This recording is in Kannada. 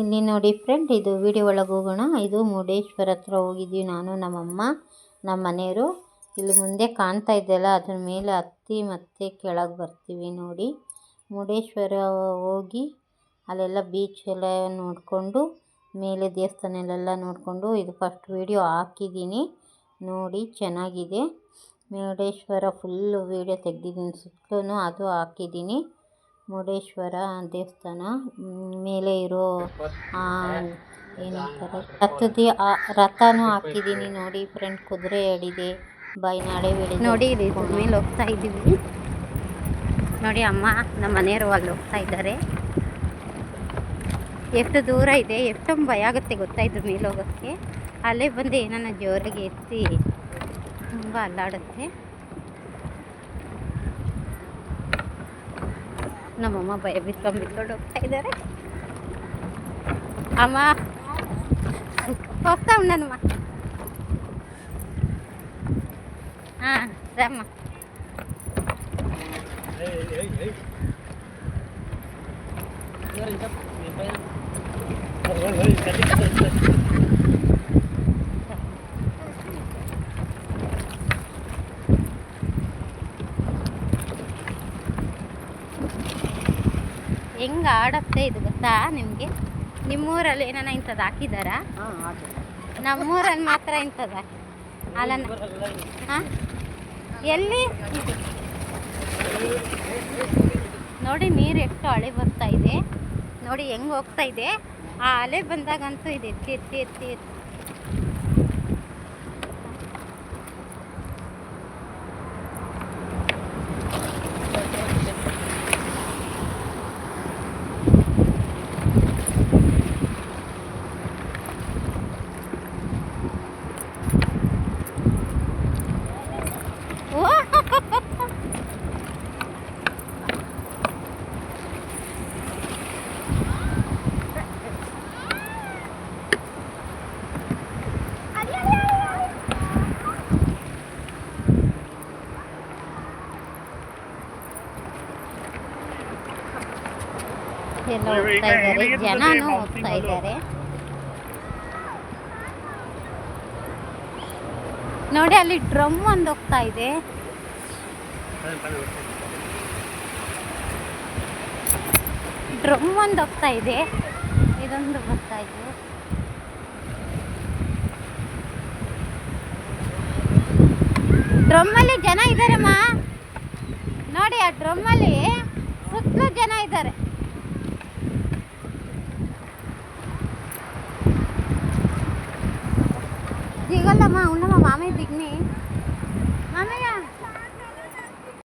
ಇಲ್ಲಿ ನೋಡಿ ಫ್ರೆಂಡ್ ಇದು ವಿಡಿಯೋ ಒಳಗೆ ಹೋಗೋಣ. ಇದು ಮುರುಡೇಶ್ವರ ಹತ್ರ ಹೋಗಿದ್ವಿ ನಾನು, ನಮ್ಮಮ್ಮ ನಮ್ಮ ಮನೆಯವರು. ಇಲ್ಲಿ ಮುಂದೆ ಕಾಣ್ತಾ ಇದೆಯಲ್ಲ, ಅದ್ರ ಮೇಲೆ ಹತ್ತಿ ಮತ್ತೆ ಕೆಳಗೆ ಬರ್ತೀವಿ ನೋಡಿ. ಮುರುಡೇಶ್ವರ ಹೋಗಿ ಅಲ್ಲೆಲ್ಲ ಬೀಚ್ ಎಲ್ಲ ನೋಡಿಕೊಂಡು, ಮೇಲೆ ದೇವಸ್ಥಾನಲೆಲ್ಲ ನೋಡಿಕೊಂಡು ಇದು ಫಸ್ಟ್ ವಿಡಿಯೋ ಹಾಕಿದ್ದೀನಿ. ನೋಡಿ, ಚೆನ್ನಾಗಿದೆ. ಮುರುಡೇಶ್ವರ ಫುಲ್ಲು ವೀಡಿಯೋ ತೆಗ್ದಿದ್ದೀನಿ, ಸುತ್ತಲೂ ಅದು ಹಾಕಿದ್ದೀನಿ. ಮುರುಡೇಶ್ವರ ದೇವಸ್ಥಾನ ಮೇಲೆ ಇರೋ ಏನಂತಾರೆ ರಥದ ರಥನೂ ಹಾಕಿದ್ದೀನಿ ನೋಡಿ ಫ್ರೆಂಡ್ ಕುದುರೆ ಹೇಳಿದೆ ಬಾಯಿ ನಾಳೆ ಬೆಳೆ ನೋಡಿ ಇದು ಮೇಲೆ ಹೋಗ್ತಾ ಇದ್ದೀವಿ. ನೋಡಿ ಅಮ್ಮ ನಮ್ಮ ಮನೆಯವರು ಅಲ್ಲಿ ಹೋಗ್ತಾ ಇದ್ದಾರೆ. ಎಷ್ಟು ದೂರ ಇದೆ ಎಷ್ಟೊಂದು ಭಯ ಆಗುತ್ತೆ ಗೊತ್ತಾಯಿತು ಮೇಲೆ ಹೋಗೋಕ್ಕೆ? ಅಲ್ಲೇ ಬಂದು ಏನನ್ನ ಜೋರಾಗಿ ಎತ್ತಿ ತುಂಬ ಅಲ್ಲಾಡುತ್ತೆ. ನಮ್ಮಮ್ಮ ಭಯ ಬಿತ್ಕೊಂಡು ಬಿತ್ಕೊಂಡು ಹೋಗ್ತಾ ಇದ್ದಾರೆ ಅಮ್ಮ ಹೋಗ್ತಾ ಉಂಡನಮ್ಮ ಹಾಂ ರಮ್ಮ ಹೆಂಗೆ ಆಡತ್ತೆ ಇದು ಗೊತ್ತಾ ನಿಮಗೆ? ನಿಮ್ಮೂರಲ್ಲಿ ಏನಾನ ಇಂಥದ್ದು ಹಾಕಿದಾರಾ? ನಮ್ಮೂರಲ್ಲಿ ಮಾತ್ರ ಇಂಥದ್ದು ಹಾಕಿ. ಅಲ್ಲ ಹಾಂ? ಎಲ್ಲಿ? ನೋಡಿ ನೀರು ಎಷ್ಟು ಅಳೆ ಬರ್ತಾ ಇದೆ. ನೋಡಿ ಹೆಂಗೆ ಹೋಗ್ತಾ ಇದೆ. ಆ ಅಲೆ ಬಂದಾಗಂತೂ ಇದು ಎತ್ತಿ ಎತ್ತಿ ಎತ್ತಿ ಎತ್ತಿ. ಎಲ್ಲ ಹೋಗ್ತಾ ಇದ್ದಾರೆ. ಜನನೂ ಹೋಗ್ತಾ ಇದ್ದಾರೆ. ನೋಡಿ ಅಲ್ಲಿ ಡ್ರಮ್ ಒಂದು ಹೋಗ್ತಾ ಇದೆ. ಡ್ರಮ್ ಒಂದು ಹೋಗ್ತಾ ಇದೆ. ಇದೊಂದು ಬರ್ತಾ ಇದೆ. ಡ್ರಮ್ಮಲ್ಲಿ ಜನ ಇದ್ದಾರಮ್ಮ ನೋಡಿ ಆ ಡ್ರಮ್ಮಲ್ಲಿ ಸುತ್ತಲೂ ಜನ ಇದ್ದಾರೆ. જીગલ તમા હું મામે પીકને